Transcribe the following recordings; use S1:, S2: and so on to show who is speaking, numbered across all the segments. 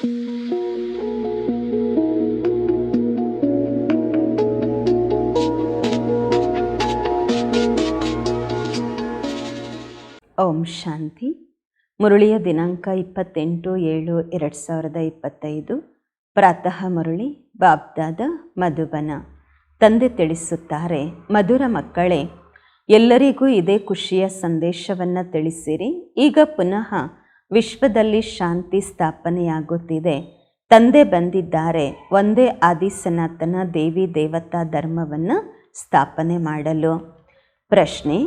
S1: ಓಂ ಶಾಂತಿ. ಮುರುಳಿಯ ದಿನಾಂಕ ಇಪ್ಪತ್ತೆಂಟು ಏಳು ಎರಡು ಸಾವಿರದ ಇಪ್ಪತ್ತೈದು. ಪ್ರಾತಃ ಮುರುಳಿ, ಬಾಬ್ದಾದ ಮಧುಬನ. ತಂದೆ ತಿಳಿಸುತ್ತಾರೆ, ಮಧುರ ಮಕ್ಕಳೇ, ಎಲ್ಲರಿಗೂ ಇದೇ ಖುಷಿಯ ಸಂದೇಶವನ್ನು ತಿಳಿಸಿರಿ. ಈಗ ಪುನಃ ವಿಶ್ವದಲ್ಲಿ ಶಾಂತಿ ಸ್ಥಾಪನೆಯಾಗುತ್ತಿದೆ. ತಂದೆ ಬಂದಿದ್ದಾರೆ. ಒಂದೇ ಆದಿ ಸನಾತನ ದೇವಿ ದೇವತಾ ಧರ್ಮವನ್ನು ಸ್ಥಾಪನೆ ಮಾಡಲು. ಪ್ರಶ್ನೆ,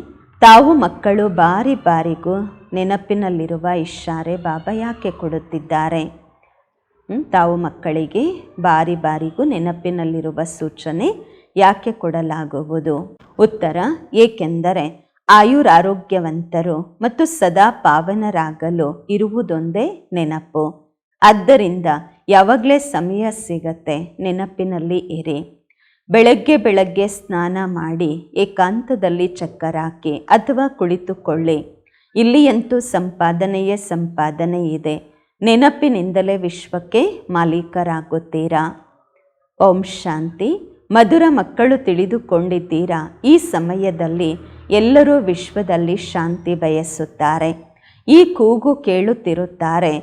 S1: ತಾವು ಮಕ್ಕಳು ಬಾರಿ ಬಾರಿಗೂ ನೆನಪಿನಲ್ಲಿರುವ ಇಶಾರೆ ಬಾಬಾ ಯಾಕೆ ಕೊಡುತ್ತಿದ್ದಾರೆ? ತಾವು ಮಕ್ಕಳಿಗೆ ಬಾರಿ ಬಾರಿಗೂ ನೆನಪಿನಲ್ಲಿರುವ ಸೂಚನೆ ಯಾಕೆ ಕೊಡಲಾಗುವುದು? ಉತ್ತರ, ಏಕೆಂದರೆ ಆಯುರಾರೋಗ್ಯವಂತರು ಮತ್ತು ಸದಾ ಪಾವನರಾಗಲು ಇರುವುದೊಂದೇ ನೆನಪು. ಆದ್ದರಿಂದ ಯಾವಾಗಲೇ ಸಮಯ ಸಿಗತ್ತೆ ನೆನಪಿನಲ್ಲಿ ಇರಿ. ಬೆಳಗ್ಗೆ ಬೆಳಗ್ಗೆ ಸ್ನಾನ ಮಾಡಿ ಏಕಾಂತದಲ್ಲಿ ಚಕ್ಕರಾಕಿ ಅಥವಾ ಕುಳಿತುಕೊಳ್ಳಿ. ಇಲ್ಲಿಯಂತೂ ಸಂಪಾದನೆಯೇ ಸಂಪಾದನೆ ಇದೆ. ನೆನಪಿನಿಂದಲೇ ವಿಶ್ವಕ್ಕೆ ಮಾಲೀಕರಾಗುತ್ತೀರಾ? ಓಂ ಶಾಂತಿ. ಮಧುರ ಮಕ್ಕಳು ತಿಳಿದುಕೊಂಡಿದ್ದೀರಾ? ಈ ಸಮಯದಲ್ಲಿ ಎಲ್ಲರೂ ವಿಶ್ವದಲ್ಲಿ ಶಾಂತಿ ಬಯಸುತ್ತಾರೆ. ಈ ಕೂಗು ಕೇಳುತ್ತಿರುತ್ತಾರೆ,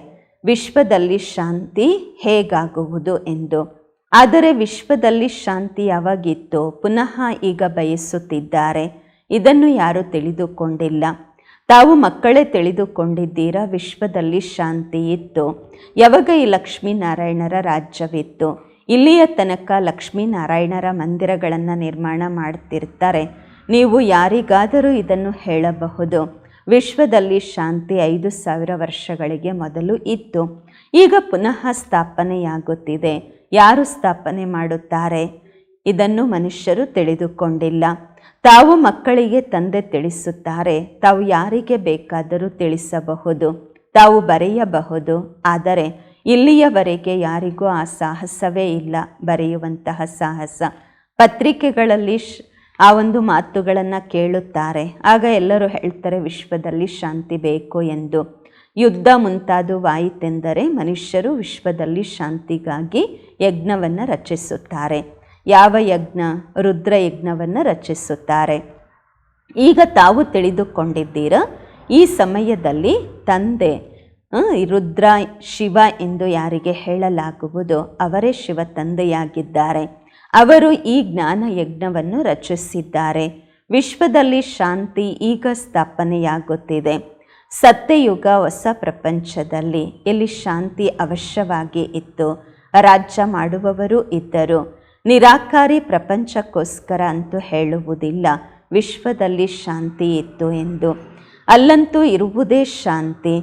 S1: ವಿಶ್ವದಲ್ಲಿ ಶಾಂತಿ ಹೇಗಾಗುವುದು? ಎಂದು. ಆದರೆ ವಿಶ್ವದಲ್ಲಿ ಶಾಂತಿ ಯಾವಾಗಿತ್ತು ಪುನಃ ಈಗ ಬಯಸುತ್ತಿದ್ದಾರೆ. ಇದನ್ನು ಯಾರೂ ತಿಳಿದುಕೊಂಡಿಲ್ಲ. ತಾವು ಮಕ್ಕಳೇ ತಿಳಿದುಕೊಂಡಿದ್ದೀರಾ? ವಿಶ್ವದಲ್ಲಿ ಶಾಂತಿ ಇತ್ತು. ಯಾವಾಗ ಈ ಲಕ್ಷ್ಮೀನಾರಾಯಣರ ರಾಜ್ಯವಿತ್ತು? ಇಲ್ಲಿಯ ತನಕ ಲಕ್ಷ್ಮೀನಾರಾಯಣರ ಮಂದಿರಗಳನ್ನು ನಿರ್ಮಾಣ ಮಾಡ್ತಿರ್ತಾರೆ. ನೀವು ಯಾರಿಗಾದರೂ ಇದನ್ನು ಹೇಳಬಹುದು. ವಿಶ್ವದಲ್ಲಿ ಶಾಂತಿ ಐದು ಸಾವಿರ ವರ್ಷಗಳಿಗೆ ಮೊದಲು ಇತ್ತು. ಈಗ ಪುನಃ ಸ್ಥಾಪನೆಯಾಗುತ್ತಿದೆ. ಯಾರು ಸ್ಥಾಪನೆ ಮಾಡುತ್ತಾರೆ? ಇದನ್ನು ಮನುಷ್ಯರು ತಿಳಿದುಕೊಂಡಿಲ್ಲ. ತಾವು ಮಕ್ಕಳಿಗೆ ತಂದೆ ತಿಳಿಸುತ್ತಾರೆ. ತಾವು ಯಾರಿಗೆ ಬೇಕಾದರೂ ತಿಳಿಸಬಹುದು. ತಾವು ಬರೆಯಬಹುದು. ಆದರೆ ಇಲ್ಲಿಯವರೆಗೆ ಯಾರಿಗೂ ಆ ಸಾಹಸವೇ ಇಲ್ಲ. ಬರೆಯುವಂತಹ ಸಾಹಸ. ಪತ್ರಿಕೆಗಳಲ್ಲಿ ಆ ಒಂದು ಮಾತುಗಳನ್ನು ಕೇಳುತ್ತಾರೆ. ಆಗ ಎಲ್ಲರೂ ಹೇಳ್ತಾರೆ, ವಿಶ್ವದಲ್ಲಿ ಶಾಂತಿ ಬೇಕು ಎಂದು. ಯುದ್ಧ ಮುಂತಾದವಾಯಿತೆಂದರೆ ಮನುಷ್ಯರು ವಿಶ್ವದಲ್ಲಿ ಶಾಂತಿಗಾಗಿ ಯಜ್ಞವನ್ನು ರಚಿಸುತ್ತಾರೆ. ಯಾವ ಯಜ್ಞ? ರುದ್ರ ಯಜ್ಞವನ್ನು ರಚಿಸುತ್ತಾರೆ. ಈಗ ತಾವು ತಿಳಿದುಕೊಂಡಿದ್ದೀರ, ಈ ಸಮಯದಲ್ಲಿ ತಂದೆ ರುದ್ರ ಶಿವ ಎಂದು ಯಾರಿಗೆ ಹೇಳಲಾಗುವುದು? ಅವರೇ ಶಿವ ತಂದೆಯಾಗಿದ್ದಾರೆ. ಅವರು ಈ ಜ್ಞಾನ ಯಜ್ಞವನ್ನು ರಚಿಸಿದ್ದಾರೆ. ವಿಶ್ವದಲ್ಲಿ ಶಾಂತಿ ಈಗ ಸ್ಥಾಪನೆಯಾಗುತ್ತಿದೆ. ಸತ್ಯಯುಗ ಹೊಸ ಪ್ರಪಂಚದಲ್ಲಿ ಎಲ್ಲಿ ಶಾಂತಿ ಅವಶ್ಯವಾಗಿ ಇತ್ತು? ರಾಜ್ಯ ಮಾಡುವವರು ಇದ್ದರು. ನಿರಾಕಾರಿ ಪ್ರಪಂಚಕ್ಕೋಸ್ಕರ ಅಂತೂ ಹೇಳುವುದಿಲ್ಲ, ವಿಶ್ವದಲ್ಲಿ ಶಾಂತಿ ಇತ್ತು ಎಂದು. ಅಲ್ಲಂತೂ ಇರುವುದೇ ಶಾಂತಿ.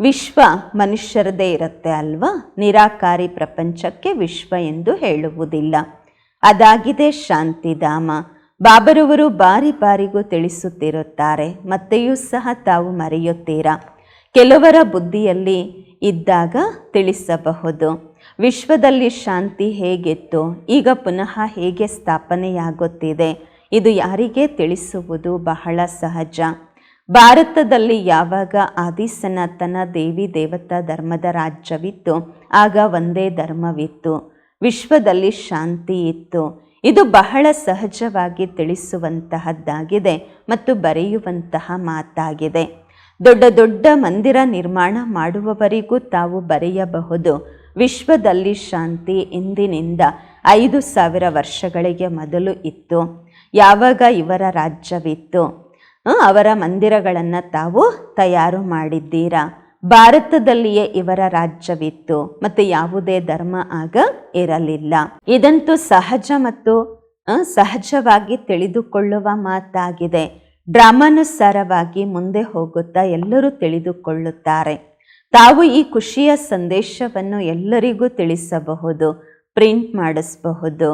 S1: ವಿಶ್ವ ಮನುಷ್ಯರದೇ ಇರುತ್ತೆ ಅಲ್ವಾ? ನಿರಾಕಾರಿ ಪ್ರಪಂಚಕ್ಕೆ ವಿಶ್ವ ಎಂದು ಹೇಳುವುದಿಲ್ಲ. ಅದಾಗಿದೆ ಶಾಂತಿಧಾಮ ಬಾಬರವರು ಬಾರಿ ಬಾರಿಗೂ ತಿಳಿಸುತ್ತಿರುತ್ತಾರೆ, ಮತ್ತೆಯೂ ಸಹ ತಾವು ಮರೆಯುತ್ತೀರಾ? ಕೆಲವರ ಬುದ್ಧಿಯಲ್ಲಿ ಇದ್ದಾಗ ತಿಳಿಸಬಹುದು. ವಿಶ್ವದಲ್ಲಿ ಶಾಂತಿ ಹೇಗಿತ್ತು? ಈಗ ಪುನಃ ಹೇಗೆ ಸ್ಥಾಪನೆಯಾಗುತ್ತಿದೆ? ಇದು ಯಾರಿಗೆ ತಿಳಿಸುವುದು ಬಹಳ ಸಹಜ. ಭಾರತದಲ್ಲಿ ಯಾವಾಗ ಆದಿ ಸನಾತನ ದೇವಿ ದೇವತಾ ಧರ್ಮದ ರಾಜ್ಯವಿತ್ತು, ಆಗ ಒಂದೇ ಧರ್ಮವಿತ್ತು. ವಿಶ್ವದಲ್ಲಿ ಶಾಂತಿ ಇತ್ತು. ಇದು ಬಹಳ ಸಹಜವಾಗಿ ತಿಳಿಸುವಂತಹದ್ದಾಗಿದೆ ಮತ್ತು ಬರೆಯುವಂತಹ ಮಾತಾಗಿದೆ. ದೊಡ್ಡ ದೊಡ್ಡ ಮಂದಿರ ನಿರ್ಮಾಣ ಮಾಡುವವರಿಗೂ ತಾವು ಬರೆಯಬಹುದು. ವಿಶ್ವದಲ್ಲಿ ಶಾಂತಿ ಇಂದಿನಿಂದ ಐದು ಸಾವಿರ ವರ್ಷಗಳಿಗೆ ಮೊದಲು ಇತ್ತು. ಯಾವಾಗ ಇವರ ರಾಜ್ಯವಿತ್ತು? ಅವರ ಮಂದಿರಗಳನ್ನು ತಾವು ತಯಾರು ಮಾಡಿದ್ದೀರಾ? ಭಾರತದಲ್ಲಿಯೇ ಇವರ ರಾಜ್ಯವಿತ್ತು, ಮತ್ತು ಯಾವುದೇ ಧರ್ಮ ಆಗ ಇರಲಿಲ್ಲ. ಇದಂತೂ ಸಹಜ ಮತ್ತು ಸಹಜವಾಗಿ ತಿಳಿದುಕೊಳ್ಳುವ ಮಾತಾಗಿದೆ. ಡ್ರಾಮಾನುಸಾರವಾಗಿ ಮುಂದೆ ಹೋಗುತ್ತಾ ಎಲ್ಲರೂ ತಿಳಿದುಕೊಳ್ಳುತ್ತಾರೆ. ತಾವು ಈ ಖುಷಿಯ ಸಂದೇಶವನ್ನು ಎಲ್ಲರಿಗೂ ತಿಳಿಸಬಹುದು, ಪ್ರಿಂಟ್ ಮಾಡಿಸಬಹುದು.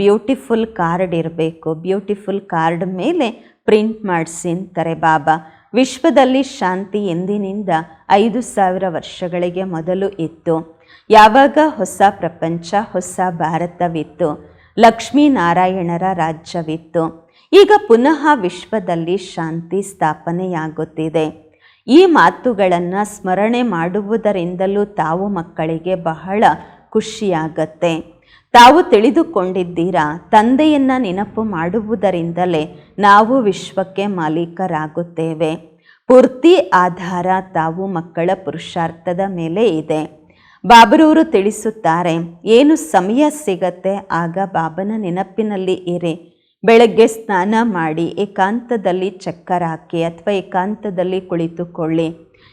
S1: ಬ್ಯೂಟಿಫುಲ್ ಕಾರ್ಡ್ ಇರಬೇಕು. ಬ್ಯೂಟಿಫುಲ್ ಕಾರ್ಡ್ ಮೇಲೆ ಪ್ರಿಂಟ್ ಮಾಡಿಸಿ ಅಂತಾರೆ, ಬಾಬಾ ವಿಶ್ವದಲ್ಲಿ ಶಾಂತಿ ಎಂದಿನಿಂದ ಐದು ಸಾವಿರ ವರ್ಷಗಳಿಗೆ ಮೊದಲು ಇತ್ತು. ಯಾವಾಗ ಹೊಸ ಪ್ರಪಂಚ, ಹೊಸ ಭಾರತವಿತ್ತು? ಲಕ್ಷ್ಮೀನಾರಾಯಣರ ರಾಜ್ಯವಿತ್ತು. ಈಗ ಪುನಃ ವಿಶ್ವದಲ್ಲಿ ಶಾಂತಿ ಸ್ಥಾಪನೆಯಾಗುತ್ತಿದೆ. ಈ ಮಾತುಗಳನ್ನು ಸ್ಮರಣೆ ಮಾಡುವುದರಿಂದಲೂ ತಾವು ಮಕ್ಕಳಿಗೆ ಬಹಳ ಖುಷಿಯಾಗತ್ತೆ. ತಾವು ತಿಳಿದುಕೊಂಡಿದ್ದೀರಾ? ತಂದೆಯನ್ನ ನೆನಪು ಮಾಡುವುದರಿಂದಲೇ ನಾವು ವಿಶ್ವಕ್ಕೆ ಮಾಲೀಕರಾಗುತ್ತೇವೆ. ಪೂರ್ತಿ ಆಧಾರ ತಾವು ಮಕ್ಕಳ ಪುರುಷಾರ್ಥದ ಮೇಲೆ ಇದೆ. ಬಾಬರೂರು ತಿಳಿಸುತ್ತಾರೆ, ಏನು ಸಮಯ ಸಿಗತ್ತೆ? ಆಗ ಬಾಬನ ನೆನಪಿನಲ್ಲಿ ಇರಿ. ಬೆಳಗ್ಗೆ ಸ್ನಾನ ಮಾಡಿ, ಏಕಾಂತದಲ್ಲಿ ಚಕ್ಕರ್ ಹಾಕಿ ಅಥವಾ ಏಕಾಂತದಲ್ಲಿ ಕುಳಿತುಕೊಳ್ಳಿ.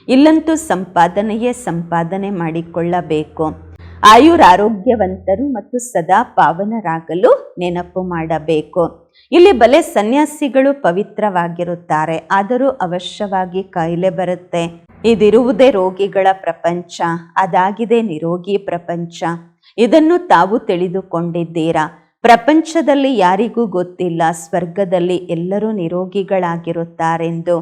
S1: ಇಲ್ಲಂತೂ ಸಂಪಾದನೆಯೇ ಸಂಪಾದನೆ ಮಾಡಿಕೊಳ್ಳಬೇಕು. ಆಯುರ್ ಆರೋಗ್ಯವಂತರು ಮತ್ತು ಸದಾ ಪಾವನರಾಗಲು ನೆನಪು ಮಾಡಬೇಕು. ಇಲ್ಲಿ ಬಲೆ ಸನ್ಯಾಸಿಗಳು ಪವಿತ್ರವಾಗಿರುತ್ತಾರೆ, ಆದರೂ ಅವಶ್ಯವಾಗಿ ಕಾಯಿಲೆ ಬರುತ್ತೆ. ಇದಿರುವುದೇ ರೋಗಿಗಳ ಪ್ರಪಂಚ, ಅದಾಗಿದೆ ನಿರೋಗಿ ಪ್ರಪಂಚ. ಇದನ್ನು ತಾವು ತಿಳಿದುಕೊಂಡಿದ್ದೀರಾ? ಪ್ರಪಂಚದಲ್ಲಿ ಯಾರಿಗೂ ಗೊತ್ತಿಲ್ಲ, ಸ್ವರ್ಗದಲ್ಲಿ ಎಲ್ಲರೂ ನಿರೋಗಿಗಳಾಗಿರುತ್ತಾರೆಂದು.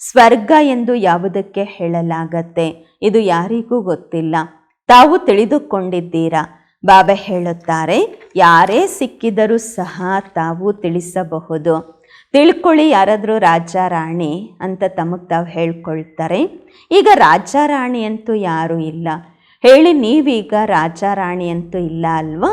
S1: ಸ್ವರ್ಗ ಎಂದು ಯಾವುದಕ್ಕೆ ಹೇಳಲಾಗತ್ತೆ? ಇದು ಯಾರಿಗೂ ಗೊತ್ತಿಲ್ಲ. ತಾವು ತಿಳಿದುಕೊಂಡಿದ್ದೀರಾ? ಬಾಬಾ ಹೇಳುತ್ತಾರೆ, ಯಾರೇ ಸಿಕ್ಕಿದರೂ ಸಹ ತಾವು ತಿಳಿಸಬಹುದು. ತಿಳ್ಕೊಳ್ಳಿ ಯಾರಾದರೂ ರಾಜ ರಾಣಿ ಅಂತ ತಮಗೆ ತಾವು ಹೇಳ್ಕೊಳ್ತಾರೆ. ಈಗ ರಾಜ ರಾಣಿ ಅಂತೂ ಯಾರೂ ಇಲ್ಲ. ಹೇಳಿ ನೀವೀಗ ರಾಜ ರಾಣಿ ಅಂತೂ ಇಲ್ಲ ಅಲ್ವಾ?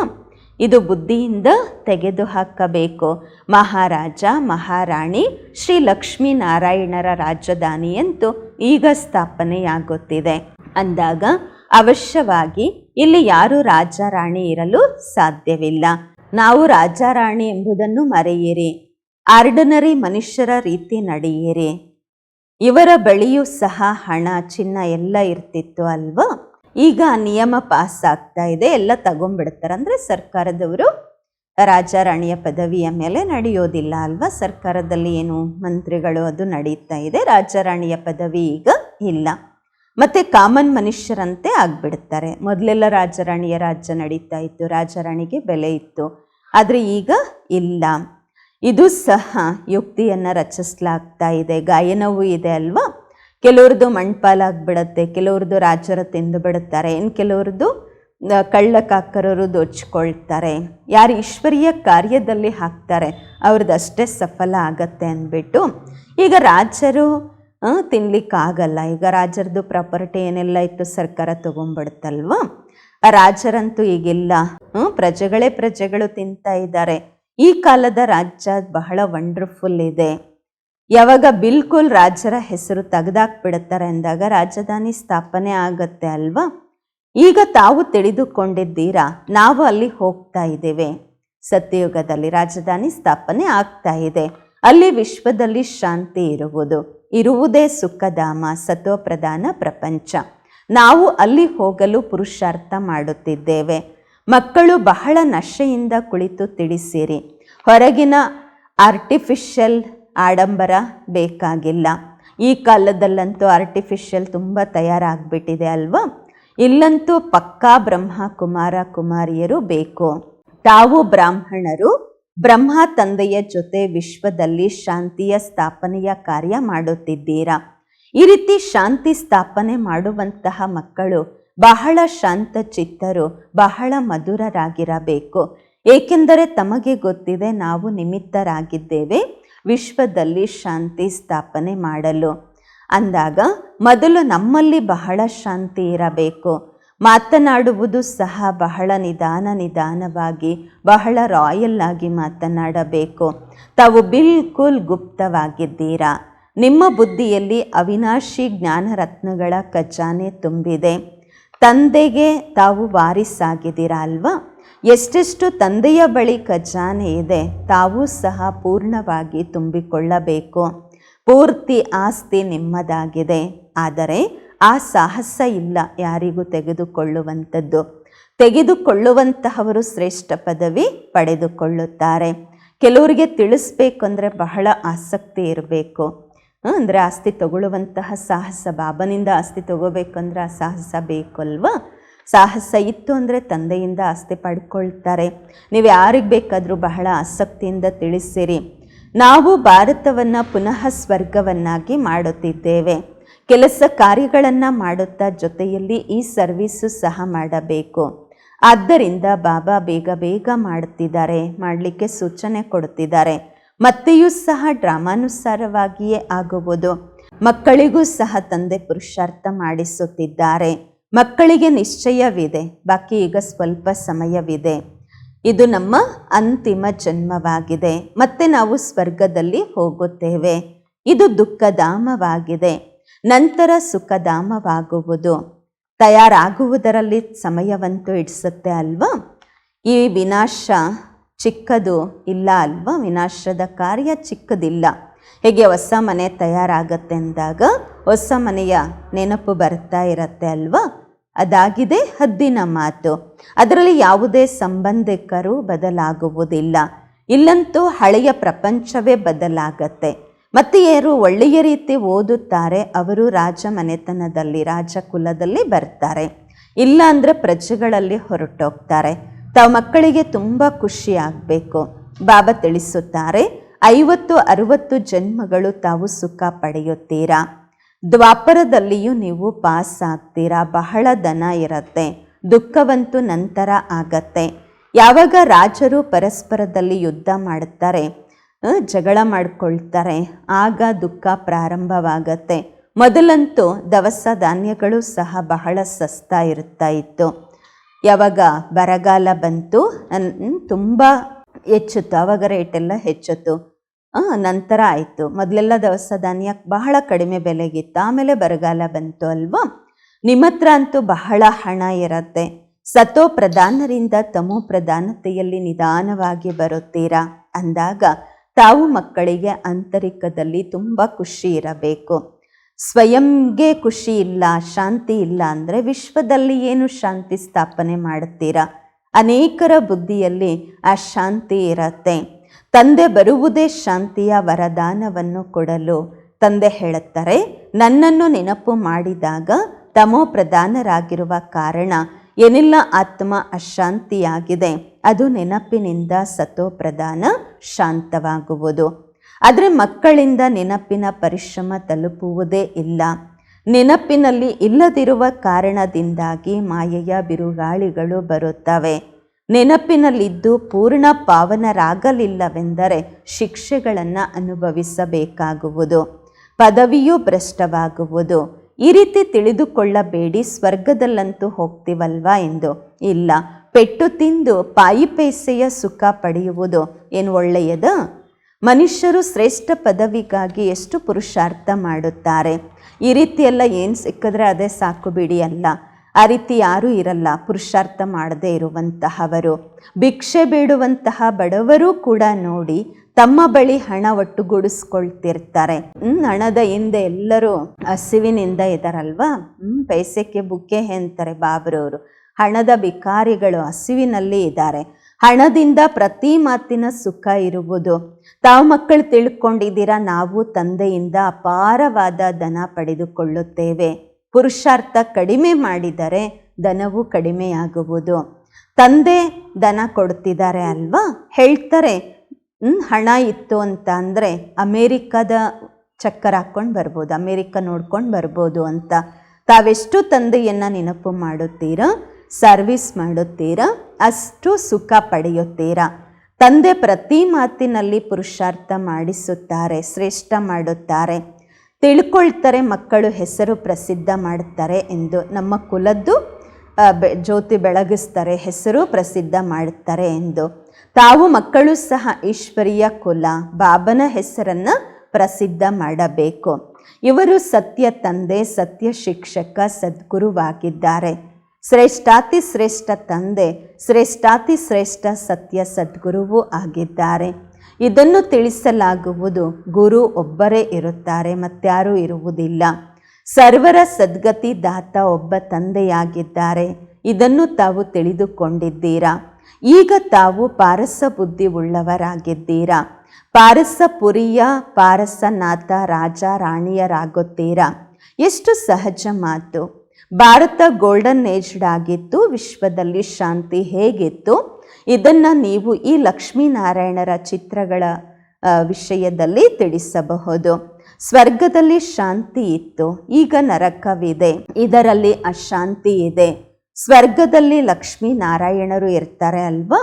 S1: ಇದು ಬುದ್ಧಿಯಿಂದ ತೆಗೆದು ಹಾಕಬೇಕು ಮಹಾರಾಜ, ಮಹಾರಾಣಿ, ಶ್ರೀ ಲಕ್ಷ್ಮೀನಾರಾಯಣರ ರಾಜಧಾನಿಯಂತೂ ಈಗ ಸ್ಥಾಪನೆಯಾಗುತ್ತಿದೆ. ಅಂದಾಗ ಅವಶ್ಯವಾಗಿ ಇಲ್ಲಿ ಯಾರು ರಾಜ ರಾಣಿ ಇರಲು ಸಾಧ್ಯವಿಲ್ಲ. ನಾವು ರಾಜ ರಾಣಿ ಎಂಬುದನ್ನು ಮರೆಯಿರಿ. ಆರ್ಡಿನರಿ ಮನುಷ್ಯರ ರೀತಿ ನಡೆಯಿರಿ. ಇವರ ಬಳಿಯೂ ಸಹ ಹಣ, ಚಿನ್ನ ಎಲ್ಲ ಇರ್ತಿತ್ತು ಅಲ್ವಾ? ಈಗ ನಿಯಮ ಪಾಸ್ ಆಗ್ತಾ ಇದೆ. ಎಲ್ಲ ತಗೊಂಡ್ಬಿಡ್ತಾರೆ ಅಂದರೆ ಸರ್ಕಾರದವರು ರಾಜ ರಾಣಿಯ ಪದವಿಯ ಮೇಲೆ ನಡೆಯೋದಿಲ್ಲ ಅಲ್ವಾ? ಸರ್ಕಾರದಲ್ಲಿ ಏನು ಮಂತ್ರಿಗಳು ಅದು ನಡೀತಾ ಇದೆ. ರಾಜ ರಾಣಿಯ ಪದವಿ ಈಗ ಇಲ್ಲ. ಮತ್ತೆ ಕಾಮನ್ ಮನುಷ್ಯರಂತೆ ಆಗ್ಬಿಡ್ತಾರೆ. ಮೊದಲೆಲ್ಲ ರಾಜರಾಣಿಯ ರಾಜ್ಯ ನಡೀತಾ ಇತ್ತು, ರಾಜರಾಣಿಗೆ ಬೆಲೆ ಇತ್ತು, ಆದರೆ ಈಗ ಇಲ್ಲ. ಇದು ಸಹ ಯುಕ್ತಿಯನ್ನು ರಚಿಸಲಾಗ್ತಾ ಇದೆ, ಗಾಯನವೂ ಇದೆ ಅಲ್ವಾ? ಕೆಲವ್ರದ್ದು ಮಣ್ಪಾಲಾಗ್ಬಿಡತ್ತೆ, ಕೆಲವ್ರದ್ದು ರಾಜರ ತಿಂದು ಬಿಡುತ್ತಾರೆ ಇನ್ನು ಕೆಲವ್ರದ್ದು ಕಳ್ಳ ಕಳ್ಳಕಾಕರರು ದೋಚ್ಕೊಳ್ತಾರೆ. ಯಾರು ಈಶ್ವರೀಯ ಕಾರ್ಯದಲ್ಲಿ ಹಾಕ್ತಾರೆ ಅವ್ರದ್ದು ಅಷ್ಟೇ ಸಫಲ ಆಗತ್ತೆ ಅಂದ್ಬಿಟ್ಟು. ಈಗ ರಾಜರು ಆ, ತಿನ್ಲಿಕ್ಕಾಗಲ್ಲ. ಈಗ ರಾಜರದು ಪ್ರಾಪರ್ಟಿ ಏನೆಲ್ಲ ಇತ್ತು ಸರ್ಕಾರ ತಗೊಂಡ್ಬಿಡುತ್ತಲ್ವಾ ರಾಜರಂತೂ ಈಗಿಲ್ಲ. ಪ್ರಜೆಗಳೇ ಪ್ರಜೆಗಳು ತಿಂತಾ ಇದ್ದಾರೆ. ಈ ಕಾಲದ ರಾಜ್ಯ ಬಹಳ ವಂಡರ್ಫುಲ್ ಇದೆ. ಯಾವಾಗ ಬಿಲ್ಕುಲ್ ರಾಜರ ಹೆಸರು ತೆಗೆದಾಕ್ಬಿಡುತ್ತಾರೆ ಅಂದಾಗ ರಾಜಧಾನಿ ಸ್ಥಾಪನೆ ಆಗತ್ತೆ ಅಲ್ವಾ? ಈಗ ತಾವು ತಿಳಿದುಕೊಂಡಿದ್ದೀರಾ? ನಾವು ಅಲ್ಲಿ ಹೋಗ್ತಾ ಇದ್ದೇವೆ. ಸತ್ಯಯುಗದಲ್ಲಿ ರಾಜಧಾನಿ ಸ್ಥಾಪನೆ ಆಗ್ತಾ ಇದೆ. ಅಲ್ಲಿ ವಿಶ್ವದಲ್ಲಿ ಶಾಂತಿ ಇರುವುದು. ಇರುವುದೇ ಸುಖಧಾಮ, ಸತ್ವಪ್ರಧಾನ ಪ್ರಪಂಚ. ನಾವು ಅಲ್ಲಿ ಹೋಗಲು ಪುರುಷಾರ್ಥ ಮಾಡುತ್ತಿದ್ದೇವೆ. ಮಕ್ಕಳು ಬಹಳ ನಶೆಯಿಂದ ಕುಳಿತು ತಿಳಿಸಿರಿ ಹೊರಗಿನ ಆರ್ಟಿಫಿಷಿಯಲ್ ಆಡಂಬರ ಬೇಕಾಗಿಲ್ಲ. ಈ ಕಾಲದಲ್ಲಂತೂ ಆರ್ಟಿಫಿಷಿಯಲ್ ತುಂಬ ತಯಾರಾಗ್ಬಿಟ್ಟಿದೆ ಅಲ್ವಾ? ಇಲ್ಲಂತೂ ಪಕ್ಕಾ ಬ್ರಹ್ಮ ಕುಮಾರ ಕುಮಾರಿಯರು ಬೇಕು. ತಾವು ಬ್ರಾಹ್ಮಣರು ಬ್ರಹ್ಮ ತಂದೆಯ ಜೊತೆ ವಿಶ್ವದಲ್ಲಿ ಶಾಂತಿಯ ಸ್ಥಾಪನೆಯ ಕಾರ್ಯ ಮಾಡುತ್ತಿದ್ದೀರಾ? ಈ ರೀತಿ ಶಾಂತಿ ಸ್ಥಾಪನೆ ಮಾಡುವಂತಹ ಮಕ್ಕಳು ಬಹಳ ಶಾಂತ ಚಿತ್ತರು, ಬಹಳ ಮಧುರರಾಗಿರಬೇಕು. ಏಕೆಂದರೆ ತಮಗೆ ಗೊತ್ತಿದೆ ನಾವು ನಿಮಿತ್ತರಾಗಿದ್ದೇವೆ ವಿಶ್ವದಲ್ಲಿ ಶಾಂತಿ ಸ್ಥಾಪನೆ ಮಾಡಲು. ಅಂದಾಗ ಮೊದಲು ನಮ್ಮಲ್ಲಿ ಬಹಳ ಶಾಂತಿ ಇರಬೇಕು. ಮಾತನಾಡುವುದು ಸಹ ಬಹಳ ನಿಧಾನ ನಿಧಾನವಾಗಿ, ಬಹಳ ರಾಯಲ್ ಆಗಿ ಮಾತನಾಡಬೇಕು. ತಾವು ಬಿಲ್ಕುಲ್ ಗುಪ್ತವಾಗಿದ್ದೀರಾ? ನಿಮ್ಮ ಬುದ್ಧಿಯಲ್ಲಿ ಅವಿನಾಶಿ ಜ್ಞಾನರತ್ನಗಳ ಖಜಾನೆ ತುಂಬಿದೆ. ತಂದೆಗೆ ತಾವು ವಾರಿಸಾಗಿದ್ದೀರಾ ಅಲ್ವಾ? ಎಷ್ಟೆಷ್ಟು ತಂದೆಯ ಬಳಿ ಖಜಾನೆ ಇದೆ, ತಾವು ಸಹ ಪೂರ್ಣವಾಗಿ ತುಂಬಿಕೊಳ್ಳಬೇಕು. ಪೂರ್ತಿ ಆಸ್ತಿ ನಿಮ್ಮದಾಗಿದೆ. ಆದರೆ ಆ ಸಾಹಸ ಇಲ್ಲ ಯಾರಿಗೂ ತೆಗೆದುಕೊಳ್ಳುವಂಥದ್ದು. ತೆಗೆದುಕೊಳ್ಳುವಂತಹವರು ಶ್ರೇಷ್ಠ ಪದವಿ ಪಡೆದುಕೊಳ್ಳುತ್ತಾರೆ. ಕೆಲವರಿಗೆ ತಿಳಿಸ್ಬೇಕಂದ್ರೆ ಬಹಳ ಆಸಕ್ತಿ ಇರಬೇಕು. ಅಂದರೆ ಆಸ್ತಿ ತಗೊಳ್ಳುವಂತಹ ಸಾಹಸ, ಬಾಬನಿಂದ ಆಸ್ತಿ ತಗೋಬೇಕಂದ್ರೆ ಆ ಸಾಹಸ ಬೇಕು ಅಲ್ವಾ ಸಾಹಸ ಇತ್ತು ಅಂದರೆ ತಂದೆಯಿಂದ ಆಸ್ತಿ ಪಡ್ಕೊಳ್ತಾರೆ. ನೀವು ಯಾರಿಗೆ ಬೇಕಾದರೂ ಬಹಳ ಆಸಕ್ತಿಯಿಂದ ತಿಳಿಸಿರಿ. ನಾವು ಭಾರತವನ್ನು ಪುನಃ ಸ್ವರ್ಗವನ್ನಾಗಿ ಮಾಡುತ್ತಿದ್ದೇವೆ. ಕೆಲಸ ಕಾರ್ಯಗಳನ್ನು ಮಾಡುತ್ತಾ ಜೊತೆಯಲ್ಲಿ ಈ ಸರ್ವಿಸ್ ಸಹ ಮಾಡಬೇಕು. ಆದ್ದರಿಂದ ಬಾಬಾ ಬೇಗ ಬೇಗ ಮಾಡುತ್ತಿದ್ದಾರೆ ಮಾಡಲಿಕ್ಕೆ ಸೂಚನೆ ಕೊಡುತ್ತಿದ್ದಾರೆ ಮತ್ತೆಯೂ ಸಹ ಡ್ರಾಮಾನುಸಾರವಾಗಿಯೇ ಆಗುವುದು. ಮಕ್ಕಳಿಗೂ ಸಹ ತಂದೆ ಪುರುಷಾರ್ಥ ಮಾಡಿಸುತ್ತಿದ್ದಾರೆ. ಮಕ್ಕಳಿಗೆ ನಿಶ್ಚಯವಿದೆ, ಬಾಕಿ ಈಗ ಸ್ವಲ್ಪ ಸಮಯವಿದೆ. ಇದು ನಮ್ಮ ಅಂತಿಮ ಜನ್ಮವಾಗಿದೆ. ಮತ್ತೆ ನಾವು ಸ್ವರ್ಗದಲ್ಲಿ ಹೋಗುತ್ತೇವೆ. ಇದು ದುಃಖಧಾಮವಾಗಿದೆ. ನಂತರ ಸುಖಧಾಮವಾಗುವುದು. ತಯಾರಾಗುವುದರಲ್ಲಿ ಸಮಯವಂತೂ ಇಡಿಸುತ್ತೆ ಅಲ್ವಾ? ಈ ವಿನಾಶ ಚಿಕ್ಕದು ಇಲ್ಲ ಅಲ್ವಾ? ವಿನಾಶದ ಕಾರ್ಯ ಚಿಕ್ಕದಿಲ್ಲ. ಹೇಗೆ ಹೊಸ ಮನೆ ತಯಾರಾಗತ್ತೆ ಅಂದಾಗ ಹೊಸ ಮನೆಯ ನೆನಪು ಬರ್ತಾ ಇರತ್ತೆ ಅಲ್ವಾ? ಅದಾಗಿದೆ ಹದ್ದಿನ ಮಾತು. ಅದರಲ್ಲಿ ಯಾವುದೇ ಸಂಬಂಧಿಕರು ಬದಲಾಗುವುದಿಲ್ಲ. ಇಲ್ಲಂತೂ ಹಳೆಯ ಪ್ರಪಂಚವೇ ಬದಲಾಗತ್ತೆ. ಮತ್ತೆ ಯಾರು ಒಳ್ಳೆಯ ರೀತಿ ಓದುತ್ತಾರೆ, ಅವರು ರಾಜ ಮನೆತನದಲ್ಲಿ ರಾಜಕುಲದಲ್ಲಿ ಬರ್ತಾರೆ. ಇಲ್ಲ ಅಂದರೆ ಪ್ರಜೆಗಳಲ್ಲಿ ಹೊರಟೋಗ್ತಾರೆ. ತಾವ ಮಕ್ಕಳಿಗೆ ತುಂಬ ಖುಷಿ ಆಗಬೇಕು. ಬಾಬಾ ತಿಳಿಸುತ್ತಾರೆ, ಐವತ್ತು ಅರುವತ್ತು ಜನ್ಮಗಳು ತಾವು ಸುಖ ಪಡೆಯುತ್ತೀರಾ? ದ್ವಾಪರದಲ್ಲಿಯೂ ನೀವು ಪಾಸ್ ಆಗ್ತೀರಾ? ಬಹಳ ದನ ಇರತ್ತೆ, ದುಃಖವಂತೂ ನಂತರ ಆಗತ್ತೆ. ಯಾವಾಗ ರಾಜರು ಪರಸ್ಪರದಲ್ಲಿ ಯುದ್ಧ ಮಾಡುತ್ತಾರೆ ಜಗಳ ಮಾಡಿಕೊಳ್ತಾರೆ. ಆಗ ದುಃಖ ಪ್ರಾರಂಭವಾಗತ್ತೆ. ಮೊದಲಂತೂ ದವಸ ಧಾನ್ಯಗಳು ಸಹ ಬಹಳ ಸಸ್ತಾ ಇರ್ತಾ ಇತ್ತು. ಯಾವಾಗ ಬರಗಾಲ ಬಂತು ತುಂಬ ಹೆಚ್ಚಿತ್ತು. ಆವಾಗ ರೇಟೆಲ್ಲ ಹೆಚ್ಚಿತ್ತು. ನಂತರ ಆಯಿತು. ಮೊದಲೆಲ್ಲ ದವಸ ಧಾನ್ಯ ಬಹಳ ಕಡಿಮೆ ಬೆಲೆಗಿತ್ತು. ಆಮೇಲೆ ಬರಗಾಲ ಬಂತು ಅಲ್ವಾ? ನಿಮ್ಮ ಹತ್ರ ಅಂತೂ ಬಹಳ ಹಣ ಇರತ್ತೆ. ಸತೋ ಪ್ರಧಾನರಿಂದ ತಮೋ ಪ್ರಧಾನತೆಯಲ್ಲಿ ನಿಧಾನವಾಗಿ ಬರುತ್ತೀರಾ? ಅಂದಾಗ ತಾವು ಮಕ್ಕಳಿಗೆ ಆಂತರಿಕದಲ್ಲಿ ತುಂಬ ಖುಷಿ ಇರಬೇಕು. ಸ್ವಯಂಗೆ ಖುಷಿ ಇಲ್ಲ, ಶಾಂತಿ ಇಲ್ಲ ಅಂದರೆ ವಿಶ್ವದಲ್ಲಿ ಏನು ಶಾಂತಿ ಸ್ಥಾಪನೆ ಮಾಡುತ್ತೀರಾ? ಅನೇಕರ ಬುದ್ಧಿಯಲ್ಲಿ ಆ ಶಾಂತಿ ಇರತ್ತೆ. ತಂದೆ ಬರುವುದೇ ಶಾಂತಿಯ ವರದಾನವನ್ನು ಕೊಡಲು. ತಂದೆ ಹೇಳುತ್ತಾರೆ, ನನ್ನನ್ನು ನೆನಪು ಮಾಡಿದಾಗ ತಮೋ ಪ್ರಧಾನರಾಗಿರುವ ಕಾರಣ ಏನೆಲ್ಲ ಆತ್ಮ ಅಶಾಂತಿಯಾಗಿದೆ. ಅದು ನೆನಪಿನಿಂದ ಸತೋ ಪ್ರಧಾನ ಶಾಂತವಾಗುವುದು. ಆದರೆ ಮಕ್ಕಳಿಂದ ನೆನಪಿನ ಪರಿಶ್ರಮ ತಲುಪುವುದೇ ಇಲ್ಲ. ನೆನಪಿನಲ್ಲಿ ಇಲ್ಲದಿರುವ ಕಾರಣದಿಂದಾಗಿ ಮಾಯೆಯ ಬಿರುಗಾಳಿಗಳು ಬರುತ್ತವೆ. ನೆನಪಿನಲ್ಲಿದ್ದು ಪೂರ್ಣ ಪಾವನರಾಗಲಿಲ್ಲವೆಂದರೆ ಶಿಕ್ಷೆಗಳನ್ನು ಅನುಭವಿಸಬೇಕಾಗುವುದು. ಪದವಿಯೂ ಭ್ರಷ್ಟವಾಗುವುದು. ಈ ರೀತಿ ತಿಳಿದುಕೊಳ್ಳಬೇಡಿ, ಸ್ವರ್ಗದಲ್ಲಂತೂ ಹೋಗ್ತೀವಲ್ವಾ ಎಂದು. ಇಲ್ಲ ಪೆಟ್ಟು ತಿಂದು ಪಾಯಿ ಪೈಸೆಯ ಸುಖ ಪಡೆಯುವುದು ಏನು ಒಳ್ಳೆಯದ? ಮನುಷ್ಯರು ಶ್ರೇಷ್ಠ ಪದವಿಗಾಗಿ ಎಷ್ಟು ಪುರುಷಾರ್ಥ ಮಾಡುತ್ತಾರೆ? ಈ ರೀತಿಯೆಲ್ಲ ಏನು ಸಿಕ್ಕಿದ್ರೆ ಅದೇ ಸಾಕು ಬಿಡಿ ಅಲ್ಲ. ಆ ರೀತಿ ಯಾರೂ ಇರಲ್ಲ, ಪುರುಷಾರ್ಥ ಮಾಡದೇ ಇರುವಂತಹವರು. ಭಿಕ್ಷೆ ಬೇಡುವಂತಹ ಬಡವರೂ ಕೂಡ ನೋಡಿ ತಮ್ಮ ಬಳಿ ಹಣ ಒಟ್ಟುಗೂಡಿಸ್ಕೊಳ್ತಿರ್ತಾರೆ. ಹ್ಮ್, ಹಣದ ಹಿಂದೆ ಎಲ್ಲರೂ ಹಸಿವಿನಿಂದ ಇದ್ದಾರಲ್ವಾ ಹ್ಮ್ ಪೈಸೆಕ್ಕೆ ಬುಕ್ಕೆ ಅಂತಾರೆ ಬಾಬ್ರವರು. ಹಣದ ಬಿಕಾರಿಗಳು ಹಸಿವಿನಲ್ಲಿ ಇದ್ದಾರೆ. ಹಣದಿಂದ ಪ್ರತಿ ಮಾತಿನ ಸುಖ ಇರುವುದು. ತಾವು ಮಕ್ಕಳು ತಿಳ್ಕೊಂಡಿದ್ದೀರಾ? ನಾವು ತಂದೆಯಿಂದ ಅಪಾರವಾದ ದನ ಪಡೆದುಕೊಳ್ಳುತ್ತೇವೆ. ಪುರುಷಾರ್ಥ ಕಡಿಮೆ ಮಾಡಿದರೆ ದನವು ಕಡಿಮೆಯಾಗುವುದು. ತಂದೆ ದನ ಕೊಡ್ತಿದ್ದಾರೆ ಅಲ್ವಾ? ಹೇಳ್ತಾರೆ ಹಣ ಇತ್ತು ಅಂತ ಅಂದರೆ ಅಮೇರಿಕದ ಚಕ್ಕರ್ ಹಾಕ್ಕೊಂಡು ಬರ್ಬೋದು, ಅಮೇರಿಕ ನೋಡ್ಕೊಂಡು ಬರ್ಬೋದು ಅಂತ. ತಾವೆಷ್ಟು ತಂದೆಯನ್ನು ನೆನಪು ಮಾಡುತ್ತೀರಾ? ಸರ್ವಿಸ್ ಮಾಡುತ್ತೀರಾ? ಅಷ್ಟು ಸುಖ ಪಡೆಯುತ್ತೀರಾ? ತಂದೆ ಪ್ರತಿ ಮಾತಿನಲ್ಲಿ ಪುರುಷಾರ್ಥ ಮಾಡಿಸುತ್ತಾರೆ, ಶ್ರೇಷ್ಠ ಮಾಡುತ್ತಾರೆ. ತಿಳ್ಕೊಳ್ತಾರೆ, ಮಕ್ಕಳು ಹೆಸರು ಪ್ರಸಿದ್ಧ ಮಾಡುತ್ತಾರೆ ಎಂದು ನಮ್ಮ ಕುಲದ್ದು ಜ್ಯೋತಿ ಬೆಳಗಿಸ್ತಾರೆ, ಹೆಸರು ಪ್ರಸಿದ್ಧ ಮಾಡುತ್ತಾರೆ ಎಂದು. ತಾವು ಮಕ್ಕಳು ಸಹ ಈಶ್ವರಿಯ ಕುಲ, ಬಾಬನ ಹೆಸರನ್ನು ಪ್ರಸಿದ್ಧ ಮಾಡಬೇಕು. ಇವರು ಸತ್ಯ ತಂದೆ, ಸತ್ಯ ಶಿಕ್ಷಕ, ಸದ್ಗುರುವಾಗಿದ್ದಾರೆ. ಶ್ರೇಷ್ಠಾತಿ ಶ್ರೇಷ್ಠ ತಂದೆ, ಶ್ರೇಷ್ಠಾತಿ ಶ್ರೇಷ್ಠ ಸತ್ಯ ಸದ್ಗುರುವೂ ಆಗಿದ್ದಾರೆ. ಇದನ್ನು ತಿಳಿಸಲಾಗುವುದು, ಗುರು ಒಬ್ಬರೇ ಇರುತ್ತಾರೆ, ಮತ್ತಾರೂ ಇರುವುದಿಲ್ಲ. ಸರ್ವರ ಸದ್ಗತಿ ದಾತ ಒಬ್ಬ ತಂದೆಯಾಗಿದ್ದಾರೆ. ಇದನ್ನು ತಾವು ತಿಳಿದುಕೊಂಡಿದ್ದೀರಾ? ಈಗ ತಾವು ಪಾರಸ ಬುದ್ಧಿ ಉಳ್ಳವರಾಗಿದ್ದೀರಾ? ಪಾರಸಪುರಿಯ ಪಾರಸನಾಥ ರಾಜ ರಾಣಿಯರಾಗುತ್ತೀರಾ? ಎಷ್ಟು ಸಹಜ ಮಾತು. ಭಾರತ ಗೋಲ್ಡನ್ ಏಜ್ಡ್ ಆಗಿತ್ತು, ವಿಶ್ವದಲ್ಲಿ ಶಾಂತಿ ಹೇಗಿತ್ತು? ಇದನ್ನು ನೀವು ಈ ಲಕ್ಷ್ಮೀನಾರಾಯಣರ ಚಿತ್ರಗಳ ವಿಷಯದಲ್ಲಿ ತಿಳಿಸಬಹುದು. ಸ್ವರ್ಗದಲ್ಲಿ ಶಾಂತಿ ಇತ್ತು, ಈಗ ನರಕವಿದೆ. ಇದರಲ್ಲಿ ಅಶಾಂತಿ ಇದೆ. ಸ್ವರ್ಗದಲ್ಲಿ ಲಕ್ಷ್ಮೀನಾರಾಯಣರು ಇರ್ತಾರೆ ಅಲ್ವಾ?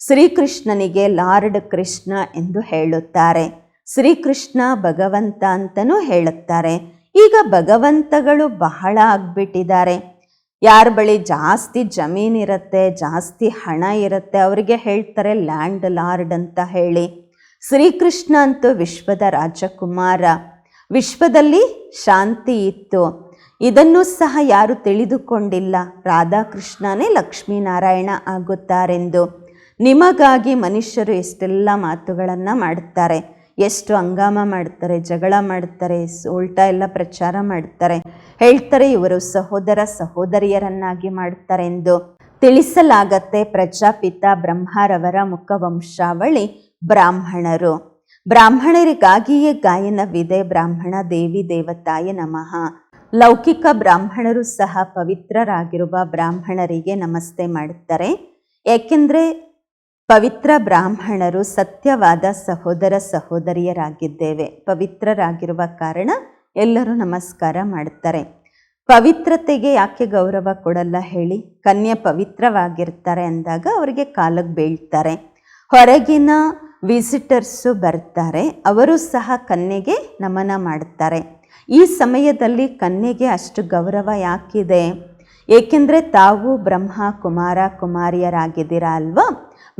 S1: ಶ್ರೀಕೃಷ್ಣನಿಗೆ ಲಾರ್ಡ್ ಕೃಷ್ಣ ಎಂದು ಹೇಳುತ್ತಾರೆ. ಶ್ರೀಕೃಷ್ಣ ಭಗವಂತ ಅಂತಲೂ ಹೇಳುತ್ತಾರೆ. ಈಗ ಭಗವಂತಗಳು ಬಹಳ ಆಗ್ಬಿಟ್ಟಿದ್ದಾರೆ. ಯಾರ ಬಳಿ ಜಾಸ್ತಿ ಜಮೀನಿರುತ್ತೆ ಜಾಸ್ತಿ ಹಣ ಇರುತ್ತೆ, ಅವರಿಗೆ ಹೇಳ್ತಾರೆ ಲ್ಯಾಂಡ್ ಲಾರ್ಡ್ ಅಂತ ಹೇಳಿ. ಶ್ರೀಕೃಷ್ಣ ಅಂತೂ ವಿಶ್ವದ ರಾಜಕುಮಾರ. ವಿಶ್ವದಲ್ಲಿ ಶಾಂತಿ ಇತ್ತು. ಇದನ್ನು ಸಹ ಯಾರು ತಿಳಿದುಕೊಂಡಿಲ್ಲ. ರಾಧಾಕೃಷ್ಣನೇ ಲಕ್ಷ್ಮೀನಾರಾಯಣ ಆಗುತ್ತಾರೆಂದು. ನಿಮಗಾಗಿ ಮನುಷ್ಯರು ಎಷ್ಟೆಲ್ಲ ಮಾತುಗಳನ್ನು ಮಾಡ್ತಾರೆ. ಎಷ್ಟು ಹಂಗಾಮ ಮಾಡ್ತಾರೆ, ಜಗಳ ಮಾಡ್ತಾರೆ, ಉಲ್ಟಾ ಎಲ್ಲ ಪ್ರಚಾರ ಮಾಡ್ತಾರೆ. ಹೇಳ್ತಾರೆ, ಇವರು ಸಹೋದರ ಸಹೋದರಿಯರನ್ನಾಗಿ ಮಾಡ್ತಾರೆ ಎಂದು ತಿಳಿಸಲಾಗತ್ತೆ ಪ್ರಜಾಪಿತ ಬ್ರಹ್ಮರವರ ಮುಖವಂಶಾವಳಿ ಬ್ರಾಹ್ಮಣರು. ಬ್ರಾಹ್ಮಣರಿಗಾಗಿಯೇ ಗಾಯನವಿದೆ ಬ್ರಾಹ್ಮಣ ದೇವಿ ದೇವತಾಯ ನಮಃ. ಲೌಕಿಕ ಬ್ರಾಹ್ಮಣರು ಸಹ ಪವಿತ್ರರಾಗಿರುವ ಬ್ರಾಹ್ಮಣರಿಗೆ ನಮಸ್ತೆ ಮಾಡುತ್ತಾರೆ ಏಕೆಂದರೆ ಪವಿತ್ರ ಬ್ರಾಹ್ಮಣರು ಸತ್ಯವಾದ ಸಹೋದರ ಸಹೋದರಿಯರಾಗಿದ್ದೇವೆ. ಪವಿತ್ರರಾಗಿರುವ ಕಾರಣ ಎಲ್ಲರೂ ನಮಸ್ಕಾರ ಮಾಡ್ತಾರೆ. ಪವಿತ್ರತೆಗೆ ಯಾಕೆ ಗೌರವ ಕೊಡಲ್ಲ ಹೇಳಿ? ಕನ್ಯೆ ಪವಿತ್ರವಾಗಿರ್ತಾರೆ ಅಂದಾಗ ಅವರಿಗೆ ಕಾಲಕ್ಕೆ ಬೀಳ್ತಾರೆ. ಹೊರಗಿನ ವಿಸಿಟರ್ಸು ಬರ್ತಾರೆ. ಅವರು ಸಹ ಕನ್ಯೆಗೆ ನಮನ ಮಾಡ್ತಾರೆ. ಈ ಸಮಯದಲ್ಲಿ ಕನ್ಯೆಗೆ ಅಷ್ಟು ಗೌರವ ಯಾಕಿದೆ? ಏಕೆಂದರೆ ತಾವು ಬ್ರಹ್ಮ, ಕುಮಾರ, ಕುಮಾರಿಯರಾಗಿದ್ದೀರಾ ಅಲ್ವಾ?